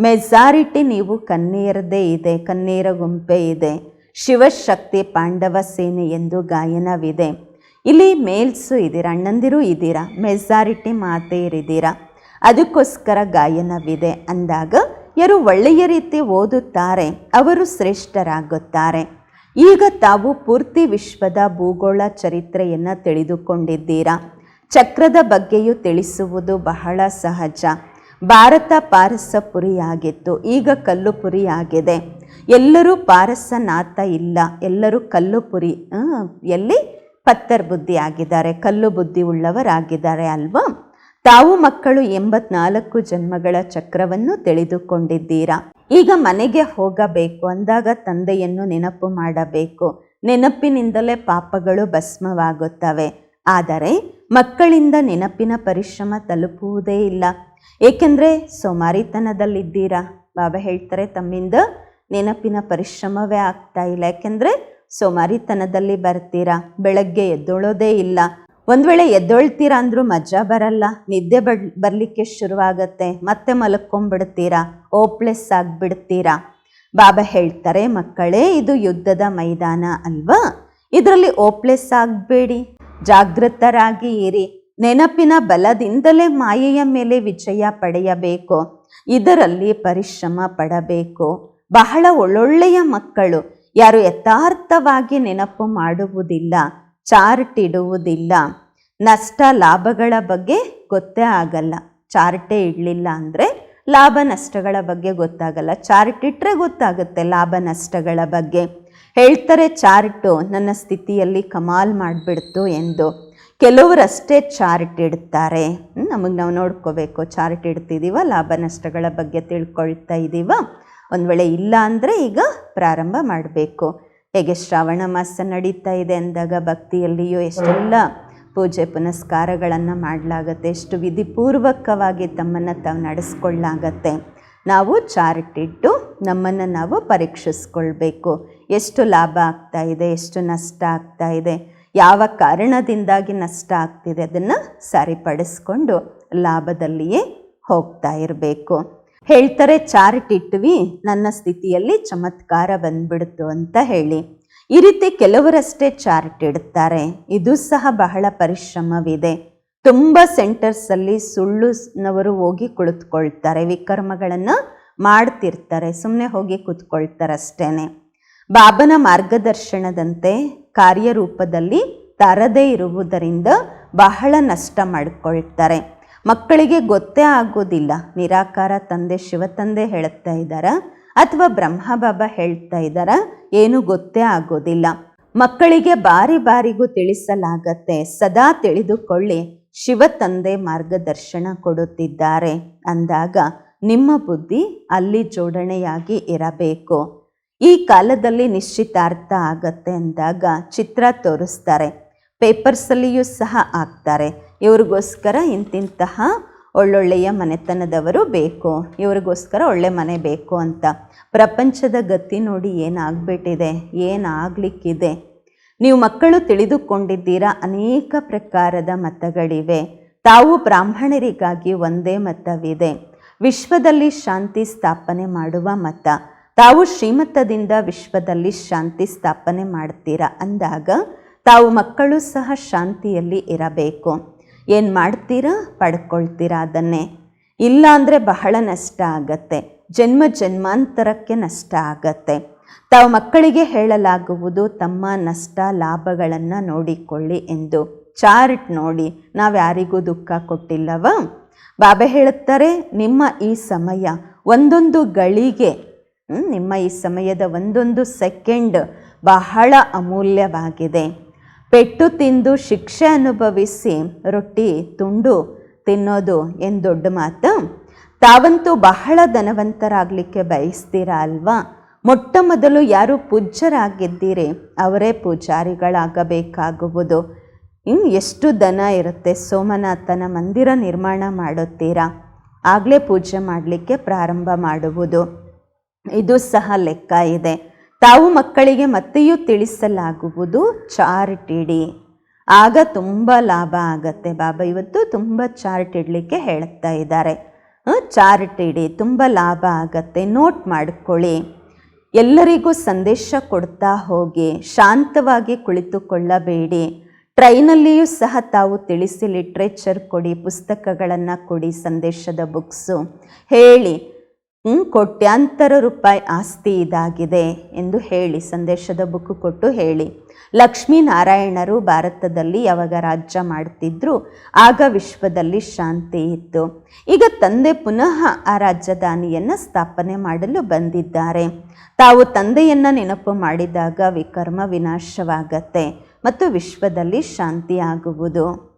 S1: ಮೆಜಾರಿಟಿ ನೀವು ಕನ್ನೀರದೇ ಇದೆ ಕನ್ನೀರ ಗುಂಪೆ ಇದೆ. ಶಿವಶಕ್ತಿ ಪಾಂಡವ ಸೇನೆ ಎಂದು ಗಾಯನವಿದೆ. ಇಲ್ಲಿ ಮೇಲ್ಸು ಇದ್ದೀರಾ, ಅಣ್ಣಂದಿರು ಇದ್ದೀರಾ, ಮೆಜಾರಿಟಿ ಮಾತೆಯರಿದ್ದೀರಾ? ಅದಕ್ಕೋಸ್ಕರ ಗಾಯನವಿದೆ. ಅಂದಾಗ, ಯಾರು ಒಳ್ಳೆಯ ರೀತಿ ಓದುತ್ತಾರೆ, ಅವರು ಶ್ರೇಷ್ಠರಾಗುತ್ತಾರೆ. ಈಗ ತಾವು ಪೂರ್ತಿ ವಿಶ್ವದ ಭೂಗೋಳ ಚರಿತ್ರೆಯನ್ನು ತಿಳಿದುಕೊಂಡಿದ್ದೀರಾ? ಚಕ್ರದ ಬಗ್ಗೆಯೂ ತಿಳಿಸುವುದು ಬಹಳ ಸಹಜ. ಭಾರತ ಪುರಿಯಾಗಿತ್ತು. ಈಗ ಕಲ್ಲುಪುರಿಯಾಗಿದೆ ಎಲ್ಲರೂ ಪಾರಸನಾಥ ಇಲ್ಲ. ಎಲ್ಲರೂ ಕಲ್ಲುಪುರಿ ಪುರಿ ಎಲ್ಲಿ? ಪತ್ತರ್ ಬುದ್ಧಿ ಆಗಿದ್ದಾರೆ ಕಲ್ಲು ಬುದ್ಧಿ ಉಳ್ಳವರಾಗಿದ್ದಾರೆ ಅಲ್ವಾ? ತಾವು ಮಕ್ಕಳು ಎಂಬತ್ನಾಲ್ಕು ಜನ್ಮಗಳ ಚಕ್ರವನ್ನು ತಿಳಿದುಕೊಂಡಿದ್ದೀರಾ? ಈಗ ಮನೆಗೆ ಹೋಗಬೇಕು. ಅಂದಾಗ ತಂದೆಯನ್ನು ನೆನಪು ಮಾಡಬೇಕು. ನೆನಪಿನಿಂದಲೇ ಪಾಪಗಳು ಭಸ್ಮವಾಗುತ್ತವೆ. ಆದರೆ ಮಕ್ಕಳಿಂದ ನೆನಪಿನ ಪರಿಶ್ರಮ ತಲುಪುವುದೇ ಇಲ್ಲ. ಏಕೆಂದರೆ ಸೋಮಾರಿತನದಲ್ಲಿದ್ದೀರಾ? ಬಾಬಾ ಹೇಳ್ತಾರೆ, ತಮ್ಮಿಂದ ನೆನಪಿನ ಪರಿಶ್ರಮವೇ ಆಗ್ತಾ ಇಲ್ಲ. ಯಾಕೆಂದರೆ ಸೋಮಾರಿತನದಲ್ಲಿ ಬರ್ತೀರಾ? ಬೆಳಗ್ಗೆ ಎದ್ದೊಳೋದೇ ಇಲ್ಲ. ಒಂದು ವೇಳೆ ಎದ್ದೊಳ್ತೀರಾ ಅಂದರೂ ಮಜಾ ಬರಲ್ಲ. ನಿದ್ದೆ ಬಡ್ ಬರಲಿಕ್ಕೆ ಶುರುವಾಗತ್ತೆ. ಮತ್ತೆ ಮಲಕ್ಕೊಂಬಿಡ್ತೀರಾ ಓಪ್ಲೆಸ್ ಆಗಿಬಿಡ್ತೀರಾ? ಬಾಬಾ ಹೇಳ್ತಾರೆ, ಮಕ್ಕಳೇ, ಇದು ಯುದ್ಧದ ಮೈದಾನ ಅಲ್ವಾ? ಇದರಲ್ಲಿ ಓಪ್ಲೆಸ್ ಆಗಬೇಡಿ. ಜಾಗೃತರಾಗಿ ಇರಿ. ನೆನಪಿನ ಬಲದಿಂದಲೇ ಮಾಯೆಯ ಮೇಲೆ ವಿಜಯ ಪಡೆಯಬೇಕು. ಇದರಲ್ಲಿ ಪರಿಶ್ರಮ ಪಡಬೇಕು. ಬಹಳ ಒಳ್ಳೊಳ್ಳೆಯ ಮಕ್ಕಳು. ಯಾರು ಯಥಾರ್ಥವಾಗಿ ನೆನಪು ಮಾಡುವುದಿಲ್ಲ, ಚಾರ್ಟ್ ಇಡುವುದಿಲ್ಲ. ನಷ್ಟ ಲಾಭಗಳ ಬಗ್ಗೆ ಗೊತ್ತೇ ಆಗಲ್ಲ. ಚಾರ್ಟೇ ಇಡಲಿಲ್ಲ ಅಂದರೆ ಲಾಭ ನಷ್ಟಗಳ ಬಗ್ಗೆ ಗೊತ್ತಾಗಲ್ಲ. ಚಾರ್ಟ್ ಇಟ್ಟರೆ ಗೊತ್ತಾಗುತ್ತೆ ಲಾಭ ನಷ್ಟಗಳ ಬಗ್ಗೆ. ಹೇಳ್ತಾರೆ ಚಾರ್ಟು ನನ್ನ ಸ್ಥಿತಿಯಲ್ಲಿ ಕಮಾಲ್ ಮಾಡಿಬಿಡ್ತು ಎಂದು. ಕೆಲವರಷ್ಟೇ ಚಾರ್ಟ್ ಇಡ್ತಾರೆ. ನಮಗೆ ನಾವು ನೋಡ್ಕೋಬೇಕು. ಚಾರ್ಟ್ ಇಡ್ತಿದ್ದೀವ ಲಾಭ ನಷ್ಟಗಳ ಬಗ್ಗೆ ತಿಳ್ಕೊಳ್ತಾ ಇದ್ದೀವ ಒಂದು ವೇಳೆ ಇಲ್ಲ ಅಂದರೆ ಈಗ ಪ್ರಾರಂಭ ಮಾಡಬೇಕು. ಹೇಗೆ ಶ್ರಾವಣ ಮಾಸ ನಡೀತಾ ಇದೆ ಅಂದಾಗ ಭಕ್ತಿಯಲ್ಲಿಯೂ ಎಷ್ಟೆಲ್ಲ ಪೂಜೆ ಪುನಸ್ಕಾರಗಳನ್ನು ಮಾಡಲಾಗತ್ತೆ, ಎಷ್ಟು ವಿಧಿಪೂರ್ವಕವಾಗಿ ತಮ್ಮನ್ನು ತಾವು ನಡೆಸ್ಕೊಳ್ಳಾಗತ್ತೆ. ನಾವು ಚಾರ್ಟ್ ಇಟ್ಟು ನಮ್ಮನ್ನು ನಾವು ಪರೀಕ್ಷಿಸ್ಕೊಳ್ಬೇಕು. ಎಷ್ಟು ಲಾಭ ಆಗ್ತಾ ಇದೆ, ಎಷ್ಟು ನಷ್ಟ ಆಗ್ತಾ ಇದೆ. ಯಾವ ಕಾರಣದಿಂದಾಗಿ ನಷ್ಟ ಆಗ್ತಿದೆ ಅದನ್ನು ಸರಿಪಡಿಸ್ಕೊಂಡು ಲಾಭದಲ್ಲಿಯೇ ಹೋಗ್ತಾ ಇರಬೇಕು. ಹೇಳ್ತಾರೆ, ಚಾರ್ಟ್ ಇಟ್ವಿ, ನನ್ನ ಸ್ಥಿತಿಯಲ್ಲಿ ಚಮತ್ಕಾರ ಬಂದ್ಬಿಡ್ತು ಅಂತ ಹೇಳಿ. ಈ ರೀತಿ ಕೆಲವರಷ್ಟೇ ಚಾರ್ಟ್ ಇಡ್ತಾರೆ. ಇದು ಸಹ ಬಹಳ ಪರಿಶ್ರಮವಿದೆ. ತುಂಬ ಸೆಂಟರ್ಸಲ್ಲಿ ಸುಳ್ಳುನವರು ಹೋಗಿ ಕುಳಿತುಕೊಳ್ತಾರೆ, ವಿಕರ್ಮಗಳನ್ನು ಮಾಡ್ತಿರ್ತಾರೆ ಸುಮ್ಮನೆ ಹೋಗಿ ಕೂತ್ಕೊಳ್ತಾರಷ್ಟೇ ಬಾಬನ ಮಾರ್ಗದರ್ಶನದಂತೆ ಕಾರ್ಯರೂಪದಲ್ಲಿ ತರದೇ ಇರುವುದರಿಂದ ಬಹಳ ನಷ್ಟ ಮಾಡಿಕೊಳ್ತಾರೆ. ಮಕ್ಕಳಿಗೆ ಗೊತ್ತೇ ಆಗೋದಿಲ್ಲ ನಿರಾಕಾರ ತಂದೆ ಶಿವತಂದೆ ಹೇಳ್ತಾ ಇದ್ದಾರಾ? ಅಥವಾ ಬ್ರಹ್ಮ ಬಾಬಾ ಹೇಳ್ತಾ ಇದ್ದಾರಾ? ಏನು ಗೊತ್ತೇ ಆಗೋದಿಲ್ಲ ಮಕ್ಕಳಿಗೆ ಬಾರಿ ಬಾರಿಗೂ ತಿಳಿಸಲಾಗತ್ತೆ. ಸದಾ ತಿಳಿದುಕೊಳ್ಳಿ, ಶಿವ ತಂದೆ ಮಾರ್ಗದರ್ಶನ ಕೊಡುತ್ತಿದ್ದಾರೆ. ಅಂದಾಗ ನಿಮ್ಮ ಬುದ್ಧಿ ಅಲ್ಲಿ ಜೋಡಣೆಯಾಗಿ ಇರಬೇಕು. ಈ ಕಾಲದಲ್ಲಿ ನಿಶ್ಚಿತಾರ್ಥ ಆಗತ್ತೆ ಅಂದಾಗ ಚಿತ್ರ ತೋರಿಸ್ತಾರೆ. ಪೇಪರ್ಸಲ್ಲಿಯೂ ಸಹ ಹಾಕ್ತಾರೆ. ಇವ್ರಿಗೋಸ್ಕರ ಇಂತಿಂತಹ ಒಳ್ಳೊಳ್ಳೆಯ ಮನೆತನದವರು ಬೇಕು, ಇವ್ರಿಗೋಸ್ಕರ ಒಳ್ಳೆ ಮನೆ ಬೇಕು ಅಂತ. ಪ್ರಪಂಚದ ಗತಿ ನೋಡಿ ಏನಾಗ್ಬಿಟ್ಟಿದೆ, ಏನಾಗಲಿಕ್ಕಿದೆ? ನೀವು ಮಕ್ಕಳು ತಿಳಿದುಕೊಂಡಿದ್ದೀರಾ? ಅನೇಕ ಪ್ರಕಾರದ ಮತಗಳಿವೆ. ತಾವು ಬ್ರಾಹ್ಮಣರಿಗಾಗಿ ಒಂದೇ ಮತವಿದೆ. ವಿಶ್ವದಲ್ಲಿ ಶಾಂತಿ ಸ್ಥಾಪನೆ ಮಾಡುವ ಮತ. ತಾವು ಶ್ರೀಮತದಿಂದ ವಿಶ್ವದಲ್ಲಿ ಶಾಂತಿ ಸ್ಥಾಪನೆ ಮಾಡ್ತೀರಾ ಅಂದಾಗ ತಾವು ಮಕ್ಕಳು ಸಹ ಶಾಂತಿಯಲ್ಲಿ ಇರಬೇಕು. ಏನು ಮಾಡ್ತೀರಾ? ಪಡ್ಕೊಳ್ತೀರಾ ಅದನ್ನೇ. ಇಲ್ಲ ಅಂದರೆ ಬಹಳ ನಷ್ಟ ಆಗತ್ತೆ. ಜನ್ಮ ಜನ್ಮಾಂತರಕ್ಕೆ ನಷ್ಟ ಆಗತ್ತೆ. ತಾವು ಮಕ್ಕಳಿಗೆ ಹೇಳಲಾಗುವುದು, ತಮ್ಮ ನಷ್ಟ ಲಾಭಗಳನ್ನು ನೋಡಿಕೊಳ್ಳಿ ಎಂದು. ಚಾರ್ಟ್ ನೋಡಿ, ನಾವು ಯಾರಿಗೂ ದುಃಖ ಕೊಟ್ಟಿಲ್ಲವ? ಬಾಬೆ ಹೇಳುತ್ತಾರೆ, ನಿಮ್ಮ ಈ ಸಮಯ ಒಂದೊಂದು ಗಳಿಗೆ ನಿಮ್ಮ ಈ ಸಮಯದ ಒಂದೊಂದು ಸೆಕೆಂಡ್ ಬಹಳ ಅಮೂಲ್ಯವಾಗಿದೆ. ಪೆಟ್ಟು ತಿಂದು ಶಿಕ್ಷೆ ಅನುಭವಿಸಿ ರೊಟ್ಟಿ ತುಂಡು ತಿನ್ನೋದು ಏನು ದೊಡ್ಡ ಮಾತು. ತಾವಂತೂ ಬಹಳ ಧನವಂತರಾಗಲಿಕ್ಕೆ ಬಯಸ್ತೀರಾ ಅಲ್ವಾ? ಮೊಟ್ಟ ಮೊದಲು ಯಾರು ಪೂಜ್ಯರಾಗಿದ್ದೀರಿ, ಅವರೇ ಪೂಜಾರಿಗಳಾಗಬೇಕಾಗುವುದು. ಇನ್ನು ಎಷ್ಟು ದನ ಇರುತ್ತೆ? ಸೋಮನಾಥನ ಮಂದಿರ ನಿರ್ಮಾಣ ಮಾಡುತ್ತೀರಾ? ಆಗಲೇ ಪೂಜೆ ಮಾಡಲಿಕ್ಕೆ ಪ್ರಾರಂಭ ಮಾಡುವುದು. ಇದು ಸಹ ಲೆಕ್ಕ ಇದೆ. ತಾವು ಮಕ್ಕಳಿಗೆ ಮತ್ತೆಯೂ ತಿಳಿಸಲಾಗುವುದು. ಚಾರ್ಟ್ ಇಡಿ ಆಗ ತುಂಬ ಲಾಭ ಆಗತ್ತೆ ಬಾಬಾ. ಇವತ್ತು ತುಂಬ ಚಾರ್ಟ್ ಇಡಲಿಕ್ಕೆ ಹೇಳ್ತಾ ಇದ್ದಾರೆ. ಚಾರ್ಟ್ ಇಡಿ ತುಂಬ ಲಾಭ ಆಗತ್ತೆ. ನೋಟ್ ಮಾಡಿಕೊಳ್ಳಿ. ಎಲ್ಲರಿಗೂ ಸಂದೇಶ ಕೊಡ್ತಾ ಹೋಗಿ. ಶಾಂತವಾಗಿ ಕುಳಿತುಕೊಳ್ಳಬೇಡಿ. ಟ್ರೈನಲ್ಲಿಯೂ ಸಹ ತಾವು ತಿಳಿಸಿ ಲಿಟ್ರೇಚರ್ ಕೊಡಿ, ಪುಸ್ತಕಗಳನ್ನು ಕೊಡಿ, ಸಂದೇಶದ ಬುಕ್ಸು. ಹೇಳಿ ಕೋಟ್ಯಾಂತರ ರೂಪಾಯಿ ಆಸ್ತಿ ಇದಾಗಿದೆ ಎಂದು ಹೇಳಿ, ಸಂದೇಶದ ಬುಕ್ಕು ಕೊಟ್ಟು ಹೇಳಿ. ಲಕ್ಷ್ಮೀನಾರಾಯಣರು ಭಾರತದಲ್ಲಿ ಯಾವಾಗ ರಾಜ್ಯ ಮಾಡ್ತಿದ್ರು, ಆಗ ವಿಶ್ವದಲ್ಲಿ ಶಾಂತಿ ಇತ್ತು. ಈಗ ತಂದೆ ಪುನಃ ಆ ರಾಜಧಾನಿಯನ್ನು ಸ್ಥಾಪನೆ ಮಾಡಲು ಬಂದಿದ್ದಾರೆ. ತಾವು ತಂದೆಯನ್ನು ನೆನಪು ಮಾಡಿದಾಗ ವಿಕರ್ಮ ವಿನಾಶವಾಗತ್ತೆ ಮತ್ತು ವಿಶ್ವದಲ್ಲಿ ಶಾಂತಿ ಆಗುವುದು.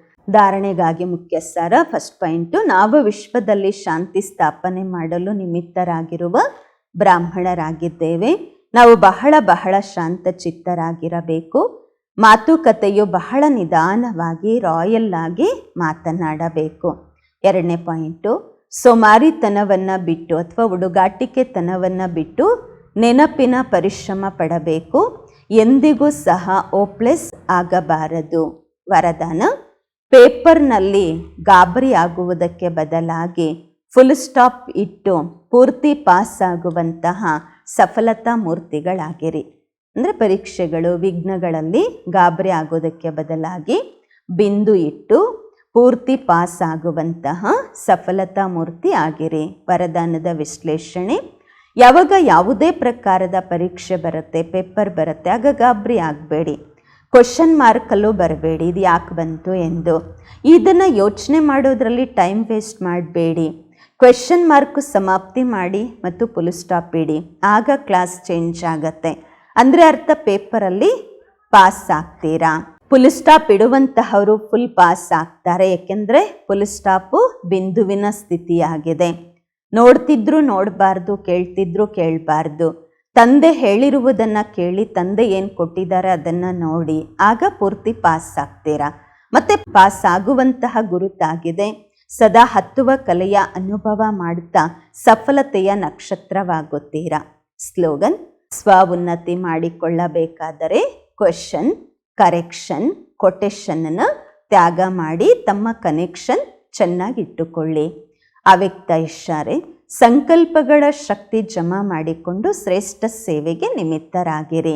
S1: ಧಾರಣೆಗಾಗಿ ಮುಖ್ಯ ಸಾರ ಫಸ್ಟ್ ಪಾಯಿಂಟು ನಾವು ವಿಶ್ವದಲ್ಲಿ ಶಾಂತಿ ಸ್ಥಾಪನೆ ಮಾಡಲು ನಿಮಿತ್ತರಾಗಿರುವ ಬ್ರಾಹ್ಮಣರಾಗಿದ್ದೇವೆ. ನಾವು ಬಹಳ ಬಹಳ ಶಾಂತ ಚಿತ್ತರಾಗಿರಬೇಕು. ಮಾತುಕತೆಯು ಬಹಳ ನಿಧಾನವಾಗಿ ರಾಯಲ್ ಆಗಿ ಮಾತನಾಡಬೇಕು. ಎರಡನೇ ಪಾಯಿಂಟು ಸೋಮಾರಿತನವನ್ನು ಬಿಟ್ಟು ಅಥವಾ ಹುಡುಗಾಟಿಕೆತನವನ್ನು ಬಿಟ್ಟು ನೆನಪಿನ ಪರಿಶ್ರಮ ಪಡಬೇಕು. ಎಂದಿಗೂ ಸಹ ಓಪ್ಲೆಸ್ ಆಗಬಾರದು. ವರದಾನ. ಪೇಪರ್ನಲ್ಲಿ ಗಾಬರಿ ಆಗುವುದಕ್ಕೆ ಬದಲಾಗಿ ಫುಲ್ ಸ್ಟಾಪ್ ಇಟ್ಟು ಪೂರ್ತಿ ಪಾಸ್ ಆಗುವಂತಹ ಸಫಲತಾ ಮೂರ್ತಿಗಳಾಗಿರಿ. ಅಂದರೆ ಪರೀಕ್ಷೆಗಳು, ವಿಘ್ನಗಳಲ್ಲಿ ಗಾಬರಿ ಆಗೋದಕ್ಕೆ ಬದಲಾಗಿ ಬಿಂದು ಇಟ್ಟು ಪೂರ್ತಿ ಪಾಸ್ ಆಗುವಂತಹ ಸಫಲತಾ ಮೂರ್ತಿ ಆಗಿರಿ. ವರದಾನದ ವಿಶ್ಲೇಷಣೆ. ಯಾವಾಗ ಯಾವುದೇ ಪ್ರಕಾರದ ಪರೀಕ್ಷೆ ಬರುತ್ತೆ, ಪೇಪರ್ ಬರುತ್ತೆ, ಆಗ ಗಾಬರಿ ಆಗಬೇಡಿ. ಕ್ವಶನ್ ಮಾರ್ಕಲ್ಲೂ ಬರಬೇಡಿ, ಇದು ಯಾಕೆ ಬಂತು ಎಂದು. ಇದನ್ನು ಯೋಚನೆ ಮಾಡೋದ್ರಲ್ಲಿ ಟೈಮ್ ವೇಸ್ಟ್ ಮಾಡಬೇಡಿ. ಕ್ವೆಶನ್ ಮಾರ್ಕ್ ಸಮಾಪ್ತಿ ಮಾಡಿ ಮತ್ತು ಫುಲ್ ಸ್ಟಾಪ್ ಇಡಿ. ಆಗ ಕ್ಲಾಸ್ ಚೇಂಜ್ ಆಗತ್ತೆ. ಅಂದರೆ ಅರ್ಥ ಪೇಪರಲ್ಲಿ ಪಾಸ್ ಆಗ್ತೀರಾ? ಫುಲ್ ಸ್ಟಾಪ್ ಇಡುವಂತಹವರು ಫುಲ್ ಪಾಸ್ ಆಗ್ತಾರೆ. ಏಕೆಂದರೆ ಫುಲ್ ಸ್ಟಾಪು ಬಿಂದುವಿನ ಸ್ಥಿತಿಯಾಗಿದೆ. ನೋಡ್ತಿದ್ರು, ನೋಡಬಾರ್ದು, ಕೇಳ್ತಿದ್ರು, ಕೇಳಬಾರ್ದು. ತಂದೆ ಹೇಳಿರುವುದನ್ನು ಕೇಳಿ ತಂದೆ ಏನು ಕೊಟ್ಟಿದ್ದಾರೆ ಅದನ್ನು ನೋಡಿ ಆಗ ಪೂರ್ತಿ ಪಾಸ್ ಆಗ್ತೀರಾ? ಮತ್ತೆ ಪಾಸ್ ಆಗುವಂತಹ ಗುರುತಾಗಿದೆ. ಸದಾ ಹತ್ತುವ ಕಲೆಯ ಅನುಭವ ಮಾಡುತ್ತಾ ಸಫಲತೆಯ ನಕ್ಷತ್ರವಾಗುತ್ತೀರಾ? ಸ್ಲೋಗನ್ ಸ್ವ ಉನ್ನತಿ ಮಾಡಿಕೊಳ್ಳಬೇಕಾದರೆ ಕ್ವೆಶನ್, ಕರೆಕ್ಷನ್ ಕೊಟೇಶನ್ನ ತ್ಯಾಗ ಮಾಡಿ ತಮ್ಮ ಕನೆಕ್ಷನ್ ಚೆನ್ನಾಗಿಟ್ಟುಕೊಳ್ಳಿ. ಅವ್ಯಕ್ತ ಇಶಾರೆ ಸಂಕಲ್ಪಗಳ ಶಕ್ತಿ ಜಮಾ ಮಾಡಿಕೊಂಡು ಶ್ರೇಷ್ಠ ಸೇವೆಗೆ ನಿಮಿತ್ತರಾಗಿರಿ.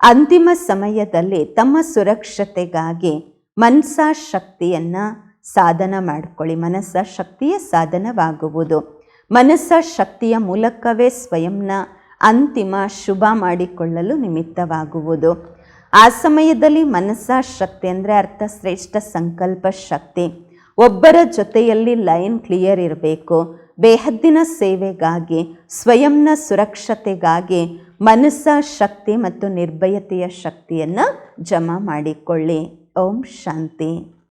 S1: ಅಂತಿಮ ಸಮಯದಲ್ಲಿ ತಮ್ಮ ಸುರಕ್ಷತೆಗಾಗಿ ಮನಸಾ ಶಕ್ತಿಯನ್ನು ಸಾಧನ ಮಾಡಿಕೊಳ್ಳಿ. ಮನಸ್ಸ ಶಕ್ತಿಯ ಸಾಧನವಾಗುವುದು. ಮನಸ್ಸ ಶಕ್ತಿಯ ಮೂಲಕವೇ ಸ್ವಯಂನ ಅಂತಿಮ ಶುಭ ಮಾಡಿಕೊಳ್ಳಲು ನಿಮಿತ್ತವಾಗುವುದು. ಆ ಸಮಯದಲ್ಲಿ ಮನಸ್ಸ ಶಕ್ತಿ ಅಂದರೆ ಅರ್ಥ ಶ್ರೇಷ್ಠ ಸಂಕಲ್ಪ ಶಕ್ತಿ. ಒಬ್ಬರ ಜೊತೆಯಲ್ಲಿ ಲೈನ್ ಕ್ಲಿಯರ್ ಇರಬೇಕು. ಬೇಹದ್ದಿನ ಸೇವೆಗಾಗಿ ಸ್ವಯಂನ ಸುರಕ್ಷತೆಗಾಗಿ ಮನಸ್ಸ ಶಕ್ತಿ ಮತ್ತು ನಿರ್ಭಯತೆಯ ಶಕ್ತಿಯನ್ನು ಜಮಾ ಮಾಡಿಕೊಳ್ಳಿ. ಓಂ ಶಾಂತಿ.